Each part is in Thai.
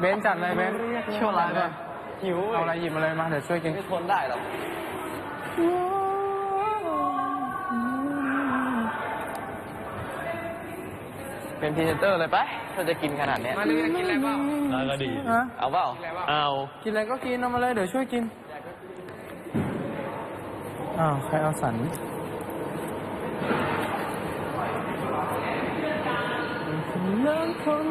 เบนจัดเลยเบนช่วงร้านเลเลยยหิวเอาอะไรหยิบมาเลยมาเดี๋ยวช่วยกินไม่ทนได้หรอกเป็นพรีเซนเตอร์เลยไปถ้าจะกินขนาดเนี้ยมาเลยกินอะไรบ้างแล้วก็ดีฮะเอาเปล่าเอากินอะไรก็กินเอามาเลยเดี๋ยวช่วยกินอ้าวใครเอาสันเลิกคน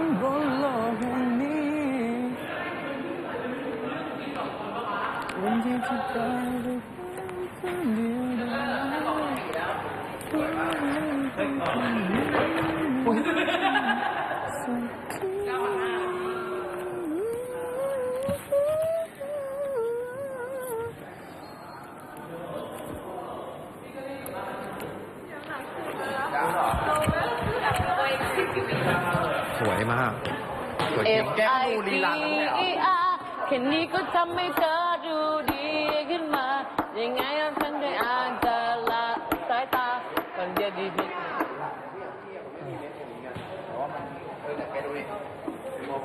สักทีสวยมากสวยจเอริงฟไอดีอาแค่นี้ก็ทำให้เธอดูดีขึ้นมา ยังไงฉันได้อ่านเธอละสายตามันเดียวดี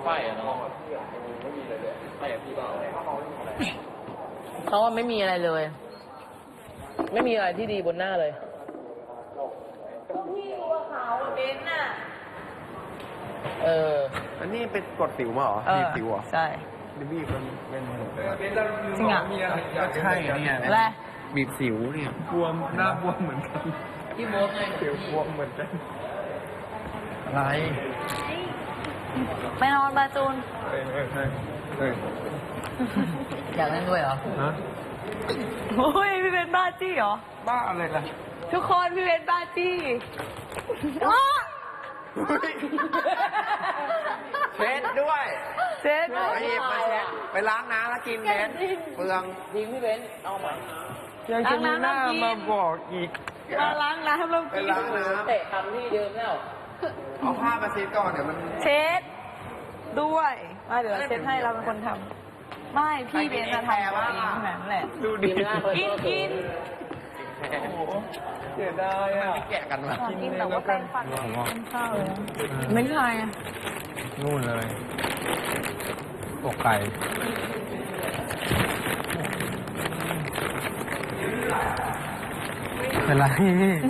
ดีไฟอะเนาะไฟอะพี่เปล่าเขาว่าไม่มีอะไรเลย ไม่มีอะไรที่ดีบนหน้าเลยเออ อันนี้เป็นกดสิวมาเหรอเอมีอสิวเหรอใช่ดิบี้เป็นเป็นจริงอะก็ใช่เนี่ยแหละบีบสิวเนี่ยบวมหน้าบวมเหมือนกันพี่โมดไงสิวบวมเหมือนกันอะไร ไปนอนบาจูน เฮ้ยเฮ้ยเฮ้ยเฮ้ยอยากเล่นด้วยเหรอ ฮะโอ้ยพี่เบนบ้าจี้เหรอ บ้าอะไรล่ะทุกคนพี่เบนบ้าจี้อ้อเช็ดด้วยเจ๊ก็ไปหยิบมาเช็ดไปล้างน้ำแล้วกินเน้นเปลืองจริงพี่เบนซ์เอาใหม่ยังจะมีหน้ามาบอกอีก มาล้างน้ำแล้วไปกินล้างน้เตะคำที่เดิมแล้วำ เอาผ้ามาเช็ดก่อนเดี๋ยวมันเช็ดด้วยมาเดี๋ยวเช็ดให้เราเป็นคนทำไม่พี่เบนจะทำเองแบบนั้นแหละดูดีดิมากเลยกินกินเสียดายอะแกะกันมาก่อนกินแต่ว่าแปรงฟันกินข้าวเลยไม่ใช่อะนู่นเลยอกไก่เป็นไร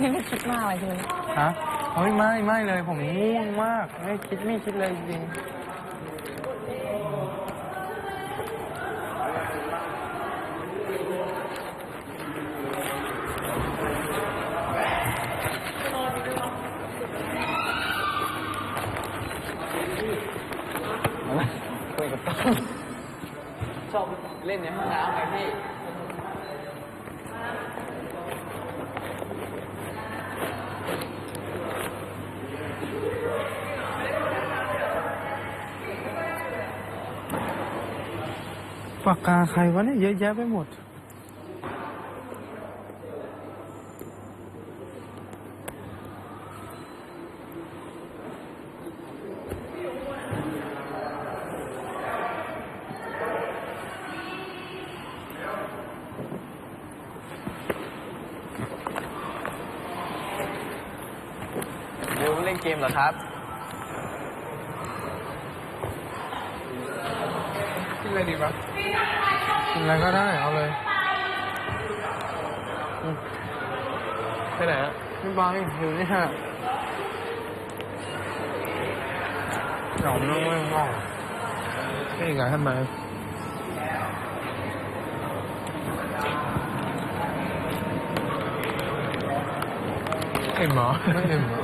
นี่ไม่คิดมากเลยทีนี้ฮะ เฮ้ยไม่ไม่เลยผมง่วงมาก ไม่คิดไม่คิดเลยจริงคุยกับต้อมชอบเล่นในห้องน้ำไงพี่ ปากกาใครวะเนี่ยเยอะแยะไปหมด เดี๋ยวเล่นเกมเหรอครับ กิน อะไรดีปะกินอะไรก็ได้เอาเลยไปไหนฮะไม่ไปอยู่นี่ฮะหนอมน้องไม่ว่างนี่ไงทำไมเอ็มเหรอไม่เอ็มเหรอ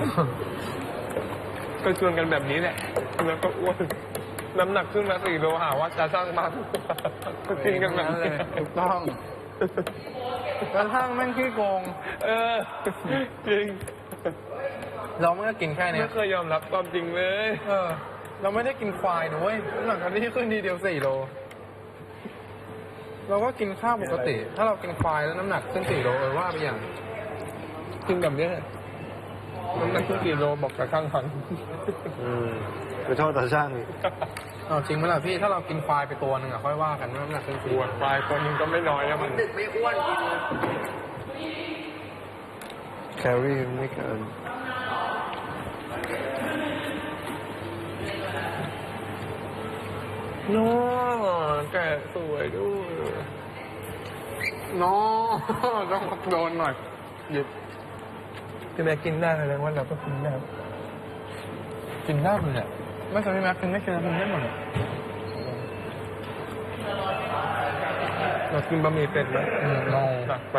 ก็ชวนกันแบบนี้แหละแล้วก็อ้วน น้ำหนักขึ้นมาสี่โลหาว่าจะสร้างบ้านก็กินกันแบบเลยนี้ถูกต้องกระทั่งแม่งขี้โกง เออ จริง เราไม่ได้กินแค่เนี้ไม่ยเคยยอมรับความจริงเลย เออ เราไม่ได้กินควายนะเว้ยน้ำหนักทันที่ขึ้นทีเดียวสี่โล เราก็กินข้าวปกติ ถ้าเรากินควายแล้วน้ำหนักขึ้นสี่โลเออว่าไปอย่างกินแบบนี้แหละน้ำหนักขึ้นกี่โลบอกกับข้างทันอืมไปโทษตาช่างอีก เอาจริงไหมล่ะพี่ถ้าเรากินควายไปตัวหนึ่งอะค่อยว่ากันว่าน้ำหนักขึ้นปสี่วดปลายคนหนึงก็ไม่น้อยนะมันดึกไม่อ้วนกินแครี่ไม่เกินน้องแกะสวยด้วยน้องต้องโดนหน่อยหยิบพี่แม็กกินได้เลยว่าเราก็กินได้กินได้เลยเนี่ย ไม่ใช่พี่แม็กกินไม่กินกินได้หมดเลยเรากินบะหมี่เป็ดไหมน้องตักไป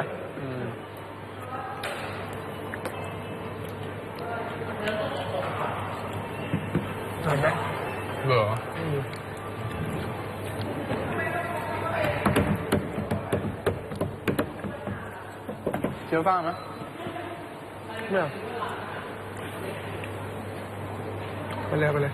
เห็นไหมเหรอเชียวฟ้าไหมไม่เอาไปเลยไปเลย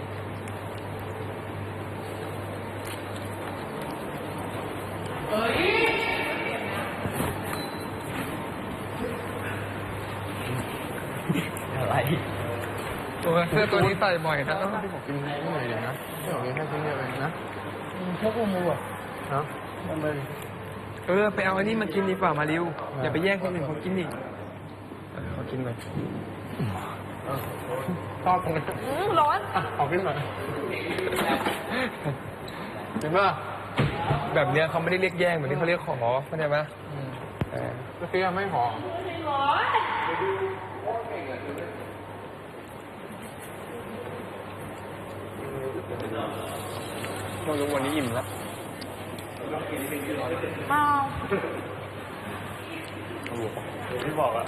อะไรตัวเสื้อตัวนี้ใส่บ่อยนะที่ผมกินไม่หน่อยเดียวนะที่ผมกินแค่ชิ้นเดียวเองนะพวกมูอะเนาะเออไปเอาอันนี้มากินดีกว่ามาริวอย่าไปแย่งคนอื่นเขากินดิเขากินหน่อยชอบตรงนี้อืมร้อนอะเอาขึ้นมาจริงป่ะ แบบเนี้ยเขาไม่ได้เรียกแย่งแบบนี้เขาเรียกขอเข้าใจไหมเออเมื่อกี้ไม่ขอเรารู้วันนี้อิ่มแล้วอ้าวอย่างที่บอกอะ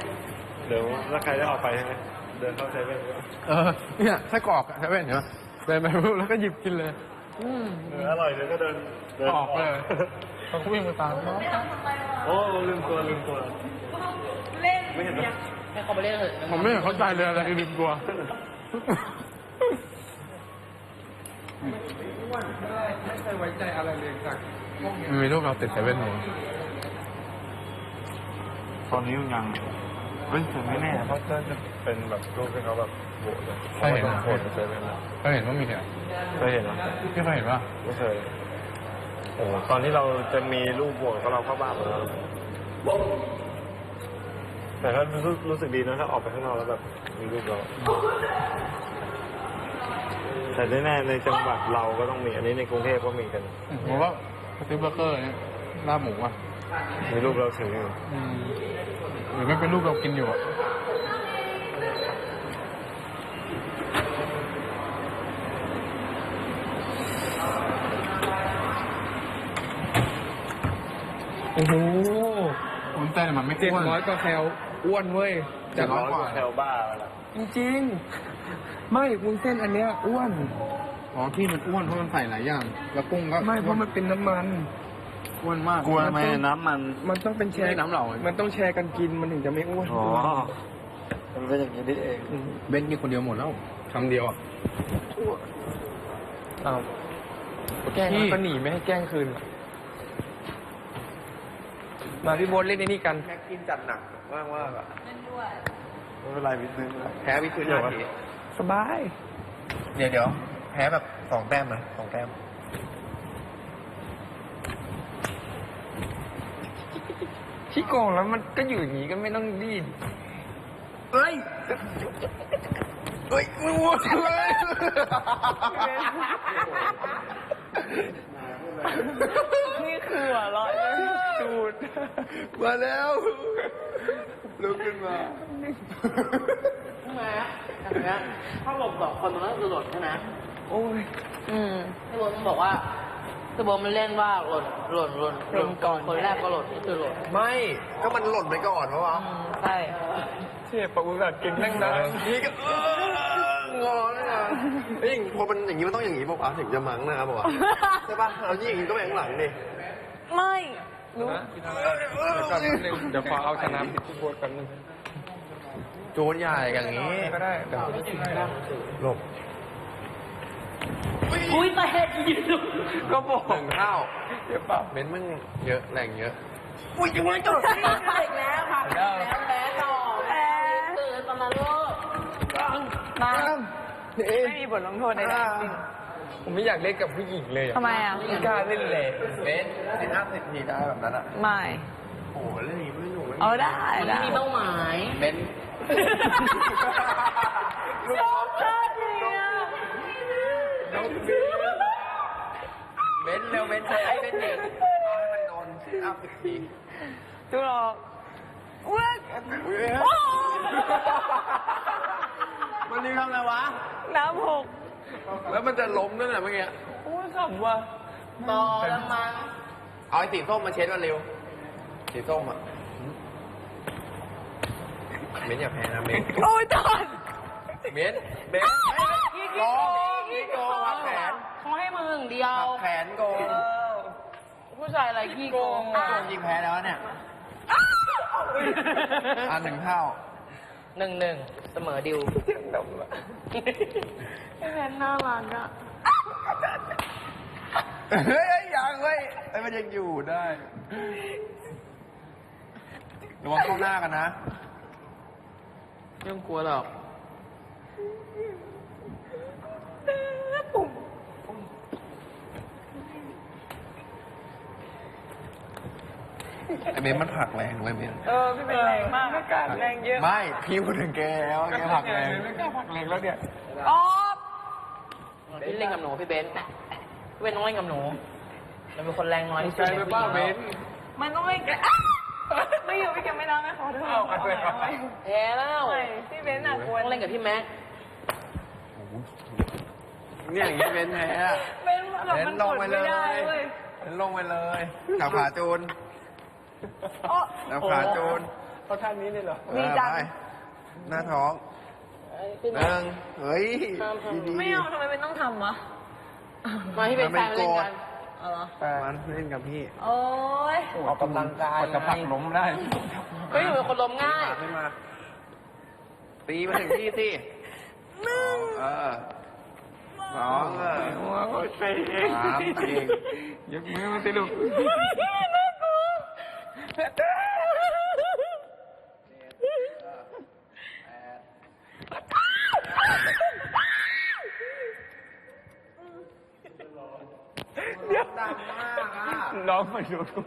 เดี๋ยวถ้าใครได้ออกไปใช่ไหมเดินเข้าเซเว่นเออเนี่ยไส้กรอกอะใช่ไหมเห็นไหมเดินไปปุ๊บแล้วก็หยิบกินเลย เอออร่อยเลยก็เดินเดินออกเลยเขาก็วิ่งมาตามโอ้ลืมตัวลืมตัวเล่นไม่เห็นเหรอให้เขาไปเล่นเถอะผมไม่เห็นเข้าใจเลยอะไรคือลืมตัวไม่เคยไว้ใจอะไรเลยจากมีรูปเราติดเซเว่นอยู่ตอนนี้ยังเฮ้ยแต่ไม่แน่เพราะน่าจะเป็นแบบรูปที่เขาแบบโหวตเลยใครเห็นโหวอะตในเซเว่นแล้วเคยเห็นว่ามีเหรอ เคยเห็นเหรอพี่เคยเห็นป่ะไม่เคยโอ้โหตอนที่เราจะมีรูปโหวตก็เราเข้าบ้านหมดแล้วแต่ก็รู้รู้สึกดีนะถ้าออกไปข้างนอกแล้วแบบมีรูปเรา แต่แน่ๆในจังหวัดเราก็ต้องมี อันนี้ในกรุงเทพก็มีกันผมว่าสติ๊กเบอร์เกอร์เนี่ยลาบหมูอะมีรูปเราถืออยู่หรือไม่เป็นรูปเรากินอยู่อะ โอ้โหวุ้นเส้นมันไม่เจ็ดร้อยกว่าแคลอ้วนเว้ยเจ็ดร้อยกว่าแคลบ้าไปแล้ว จริงๆ ไม่วุ้นเส้นอันเนี้ยอ้วน อ๋อที่มันอ้วนเพราะมันใส่หลายอย่าง แล้วกุ้งก็ไม่เพราะมันเป็นน้ำมัน อ้วนมากกลัวไหมน้ำมัน มันต้องเป็นแชร์น้ำเหล่ามันต้องแชร์กันกินมันถึงจะไม่อ้วนอ๋อ มันเป็นอย่างนี้นี่เองเบนกินคนเดียวหมดแล้วคำเดียวอะ อ้าวแกล้งแล้วก็หนีไม่ให้แกล้งคืนอะ มาพี่โบทเล่นไอ้นี่กัน แม็กกินจัดหนักมากมากอะเล่นด้วยไม่เป็นไรวิทย์นึงแพ้วิคืนห้าทีสบาย เดี๋ยวเดี๋ยวแพ้แบบสองแต้มนะสองแต้มที่โกงแล้วมันก็อยู่อย่างนี้ก็ไม่ต้องรีบเฮ้ยเฮ้ยมึงวัวเลย นี่คือหัวเร้อนเลยดูดมาแล้ว ลุกขึ้นมาทำไมอะอย่างเงี้ยถ้าหลบแบบคนตรงนั้นคือหล่นใช่ไหมโอ้ย อืมพี่โบมันบอกว่าพี่โบมันเล่นว่าหล่นหล่นหล่นหล่นก่อนคนแรกก็หล่นนี่คือหล่นไม่ ก็มันหล่นไปก่อนเพราะว่าอืมใช่ เชี่ยปะอุตส่าห์กินแม่งนานนี่ก็ เอองอนี่นะเฮ้ยพอมันอย่างนี้มันต้องอย่างนี้ป่าวะถึงจะมั้งนะครับป่าวะใช่ป่ะเรายิ่งอย่างนี้ก็ไปข้างหลังดิไม่รู้นะเดี๋ยวก่อนนิดนึงเดี๋ยวขอเอาชนะพิธีโบทกันนึงโจรใหญ่อย่างนี้ก็ได้เดี๋ยวหลบอุ้ยตายยืนดูก็บอกหนึ่งเท่าเดี๋ยวปรับเบนซ์มึงเยอะแรงเยอะอุ้ยยังไม่จบอีกแล้วค่ะแล้วแพ้ต่อแพ้ตื่นตอนนั้นลูก มาไม่มีบทลงโทษใดๆจริงผมไม่อยากเล่นกับผู้หญิงเลยทำไมอะ ไม่กล้าเล่นเลยเบนซ์สิบห้าสิบทีได้แบบนั้นอะไม่ โอ้โหเล่นอย่างนี้ไม่หนุกเอาได้มันได้ไม่มีเป้าหมายเบนซ์ลูกน้องชอบดีอะน้องเบนเบนเร็วเบนใช้เบนหญิงเอาให้มันโดนซิทอัพสิบทีดูหรอกอุ้ยอุ้ยโอ้ มันนี่ทำอะไรวะ น้ำหกแล้วมันจะล้มด้วยนะเมื่อกี้ อุ้ยขำว่ะต่อแล้วมั้งเอาไอ้สีส้มมาเช็ดมันเร็ว สีส้มอะเบนอย่าแพ้นะเบนโอ้ยจอนเบนเบนโกงนี่โกงหักแขนเขาให้มึงเดียวหักแขนโกงผู้ชายอะไรขี้โกงโกงยิงแพ้แล้วเนี่ยอ่าหนึ่งเท่าหนึ่งหนึ่งเสมอดิว ไอ้แพนน่ารักอะเฮ้ยยังเว้ยไอ้มันยังอยู่ได้ระวังเข้าหน้ากันนะ ไม่ต้องกลัวหรอก ไอ้เบนมันผลักแรงเว้ยเบนเออพี่เป็นแรงมากแรงเยอะไม่พี่พูดถึงแกแล้วแกผลักแรงไม่กล้าผลักแรงแล้วเนี่ยออกพี่เล่นกับหนูพี่เบนซ์พี่เบนซ์ต้องเล่นกับหนูมันเป็นคนแรงน้อยที่สุใจดในไปผู้หบ้าญิงเบนมันต้องเล่นกันไม่อยู่พี่แกไม่น้ำไม่ขอโทษเอาอะไรวะแพ้แล้วไม่พี่เบนน่ะกลัวต้องเล่นกับพี่แม็กเนี่ยอย่างนี้เบนแพ้อะเบนแบบเบมันนกลงดไปเลไม่ยได้เว้ยเบนลงไปเลยจับขาจูน อ๋อจับขาจูนเขาท่านนี้เลยเหรอเอดีอจังไปหน้าท้องพี่หแม็กนึ่งเฮ้ยดีๆไม่เอาทำไมเป็นต้องทำวะมาพี่เบนซ์แฟนมาเล่นกันเอาเหรอมันเล่นกับพี่โอ้ยออกกำลังกายจะผลักล้มได้เฮ้ยหนูเป็นคนล้มง่ายไม่มา ตีมาถึงที่สิหนึ่งเออสองเออโอ้ยเตะเองสามเองยกมือมาสิลูก ดังมากอะร้องมาดูทุก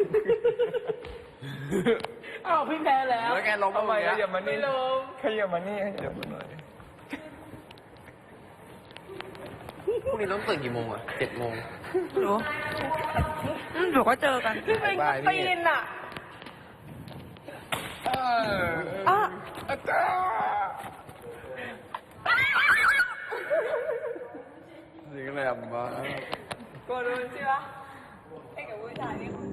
อ้าวพี่แพ้แล้ว แล้วแกล้มทำไมตรงขเนี้ยับมานี่ขยับมานี่ขยับมาหน่อยพรุ่งนี้ต้องตื่นกี่โมงอะเจ็ดโมง หนูหนูก็เจอกัน พี่เป็นบายพี่ปีนอะ 啊！啊！这个来嘛？过路去吧，那个我家的。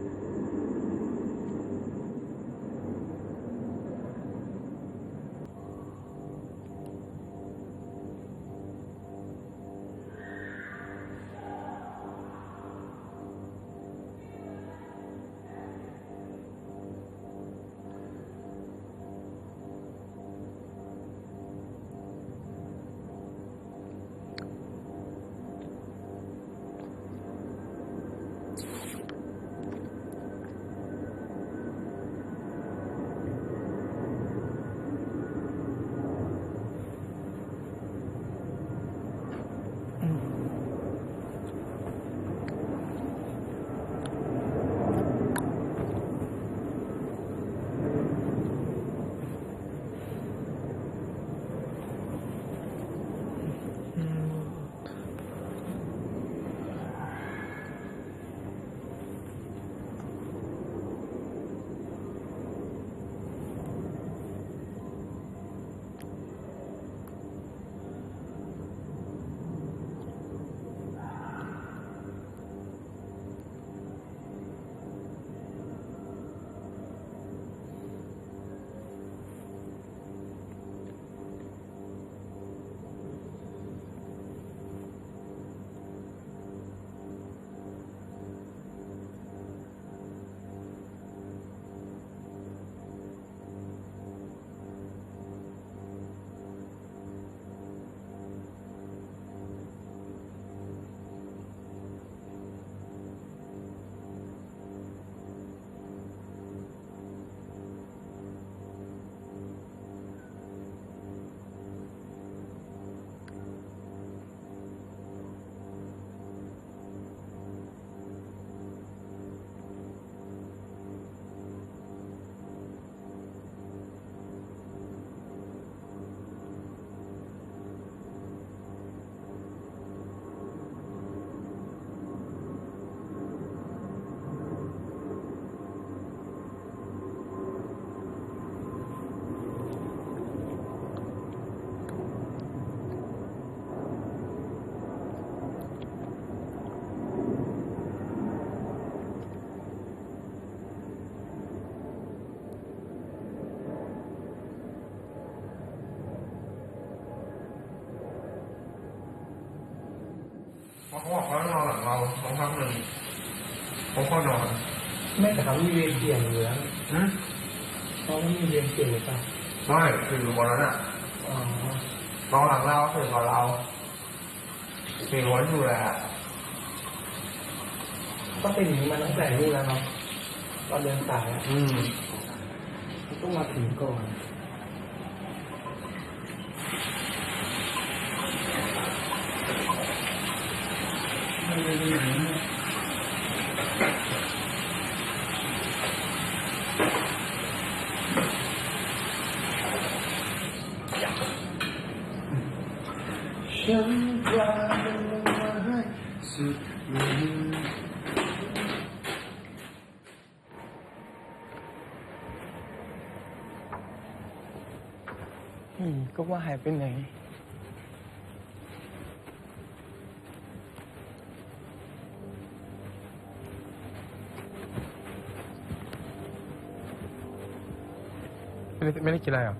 เขาบอกเขานอนหลังเราสักพักหนึ่งเขาเข้านอนไม่แต่เขามีเวียนเปลี่ยนอยู่แล้วอืมเขาไม่มีเวียนเปลี่ยนหรือเปล่าไม่คือคนนั้นอะอ๋อนอนหลังเราถึงกับเรามีร้อนอยู่แหละก็เป็นอย่างนี้มาตั้งแต่นี่แล้วเนาะตอนเดินสายอะอืมต้องมาถึงก่อน ฉันกลายเป็นลมหายสุดมือ อืมก็ว่าหาย ไม่ได้ไม่ได้กินอะไรเหรอ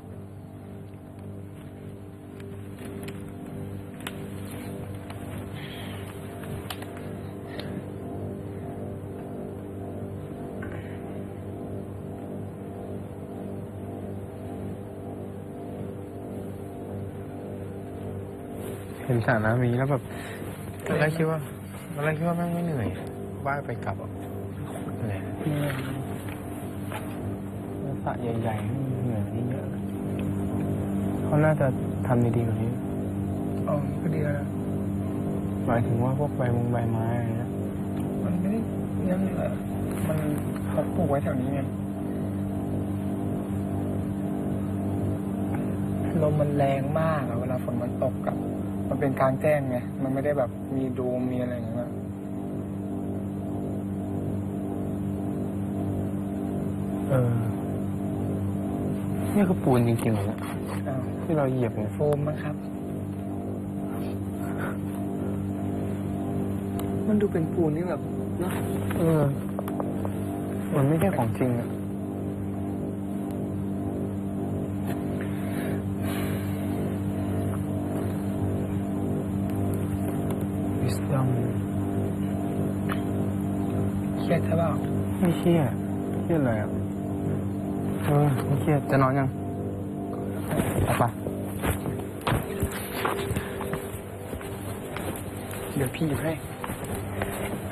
เห็นสระน้ำนี้แล้วแบบตอนแรกคิดว่าตอนแรกคิดว่าแม่งไม่เหนื่อยว่ายไปกลับอะเหนื่อยสระใหญ่ๆ เหนื่อยนี่เยอะเขาน่าจะทำดีๆกว่านี้อ๋อก็ดีแล้วนะหมายถึงว่าพวกใบมงใบไม้อะไรเงี้ยมันไม่ได้นั่นแหละมันเขาปลูกไว้แถวนี้ไงลมมันแรงมากอะเวลาฝนมันตกกับ มันเป็นกลางแจ้งไงมันไม่ได้แบบมีโดมมีอะไรอย่างเงี้ยเออ นี่คือปูนจริงๆเหรอเนี่ยอ้าวที่เราเหยียบเนี่ยโฟมมั้งครับ มันดูเป็นปูนนี่แบบเนาะเออ มันไม่ใช่ของจริงอะวิสดอมเครียดใช่เปล่าไม่เครียดเครียดเลยอะ เออไม่เครียดจะนอนยังไปปะเดี๋ยวพี่อยู่ให้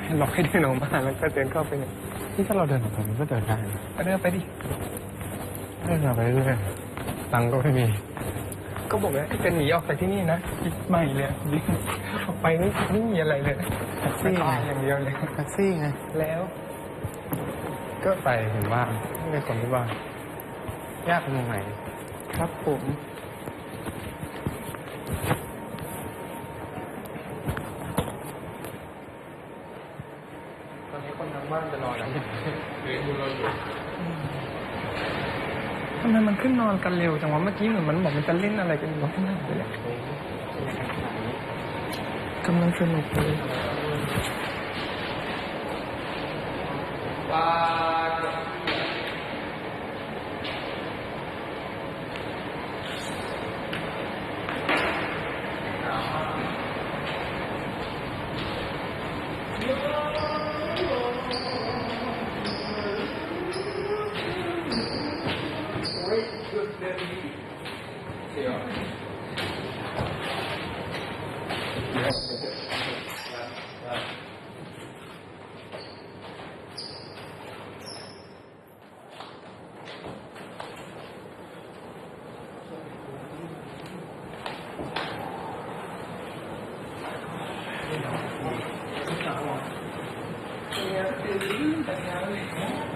ให้ล็อกให้เดินออกมาแล้วก็เดินเข้าไปเนี่ยนี่ถ้าเราเดินออกไปมันก็เดินได้นะก็เดินไปดิเดินไปเรื่อยๆตังค์ก็ไม่มี ก็บอกแล้วจะหนีออกจากที่นี่นะคิดใหม่เลยดิออกไปไม่ไม่มีอะไรเลยแท็กซี่อย่างเดียวเลยแท็กซี่ไงแล้ว ก็ไปถึงบ้านไม่ได้คนที่บ้าน ยากตรงไหนครับผมตอนนี้คนทางบ้านจะนอนแล้วหรือดูเราอยู่ทำไมมันขึ้นนอนกันเร็วจังวะเมื่อกี้เหมือนมันบอกมันจะเล่นอะไรกันอยู่ข้างหน้าเลยอะกำลังสนุกเลย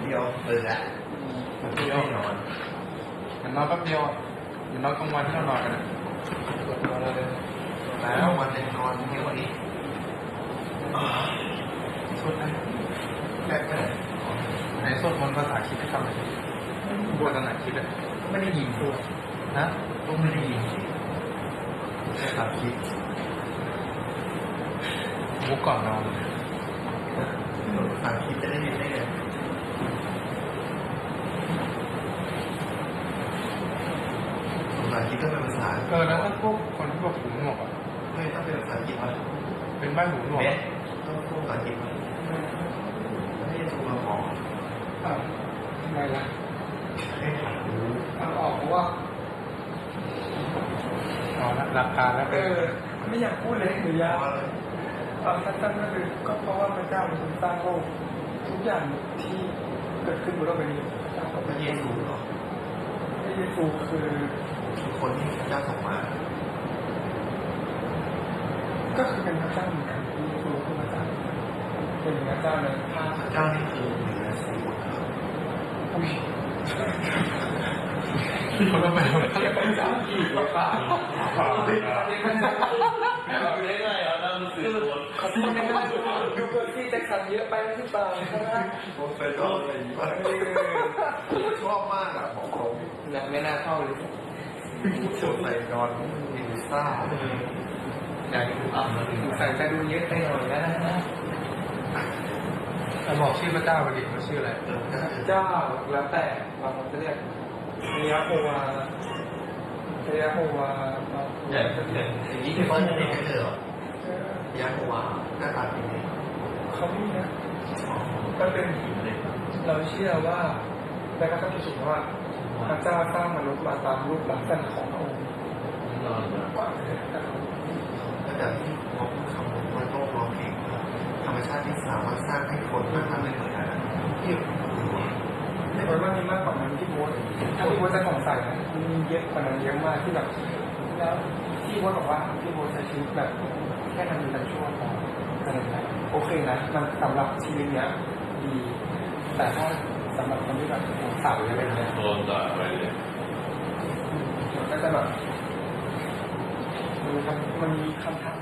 เดียวตื่นแล้วมันไม่ยอมนอนมันนอนแป๊บเดียวมันนอนกลางวันที่เรานอนกันอะแล้ววันเด็นนอนเยอะกว่านี้สุดนะแบกไหนไหนสวดมนต์ภาษาคิดให้ทำหน่อยบวชภาษาคิดอะไม่ได้ยิงตัวนะก็ไม่ได้ยินแค่ตัดคิดบุกก่อนนอน ตัดคิดจะได้ยินได้ไงภาษาคิดก็เป็นภาษาเออแล้วถ้าพวกคนที่บอกหูหนวกอะไม่ต้องเป็นภาษาอังกฤษป่ะเป็นบ้านหมูหนวกเบสต้องพูดภาษาอังกฤษป่ะไม่ได้ถูกมาขออะทำไมล่ะให้ถามรู้เอาออกเพราะว่าเอาละหลักการแล้วเออไม่อยากพูดเลยหรือยาว ว่าอะไรเอาสั้นๆก็คือก็เพราะว่าพระเจ้าเป็นคนสร้างโลก ทุกอย่างที่เกิดขึ้นบนโลกใบนี้พระเยซูหรอพระเยซูคือคนที่พระเจ้าส่งมา ก็คือเป็นพระเจ้าเหมือนกันพระเยซูคือพระเจ้าเป็นพระเจ้าในภาพระเจ้านี่คือเหนือสมุทรเหร อเขาก็แบบเขาเรียกพระเจ้าอีกหรือเปล่าเรียกพระเจ้าเรียกอะไรอะนั่งสื่อเขาพูดไม่ได้ดูเกิดที่แจ็คสันเยอะไปหรือเปล่าใช่ไหมผมเคยชอบอะไรอย่างนี้ป่ะชอบมากอะบอกตรงไม่น่าเข้าเลยชอบใส่นอนมินิซ่าอยากดูอะใส่ใจดูเยอะไปหน่อยนะเราบอกชื่อพระเจ้าไปดิว่าชื่ออะไรเออก็พระเจ้าแล้วแต่บางคนจะเรียก เนียโฮวาเนียโฮวาอย่างอย่างนี้คือว่าจะเด็กไม่เลยเหรอยาโฮวาหน้าตาเป็นไงเขาไม่นะมันเป็นเราเชื่อว่าในพระคัมภีร์ถูกว่าพระเจ้าสร้างมนุษย์มาตามรูปลักษณะของพระองค์กว่าก็จากที่ผมคำผมว่าโลกเราเองธรรมชาติที่สามารถสร้างให้คนมาทำไม่เหมือนกันที่ ในคนว่ามีมากกว่านั้นที่โบสถ้าที่โบสจะสงสัยนะมีเยอะกว่านั้นเยอะมากที่แบบแล้วที่โบสบอกว่าที่โบสใช้ชีวิตแบบแค่ทำดีทำชั่วพออะไรอย่างเงี้ยโอเคนะมันสำหรับชีวิตเนี้ยดี แต่ถ้าสำหรับคนที่แบบสงสัยอะไรอย่างเงี้ยโดนด่าไปเลยมันก็จะแบบมันมีคำมันมีคำ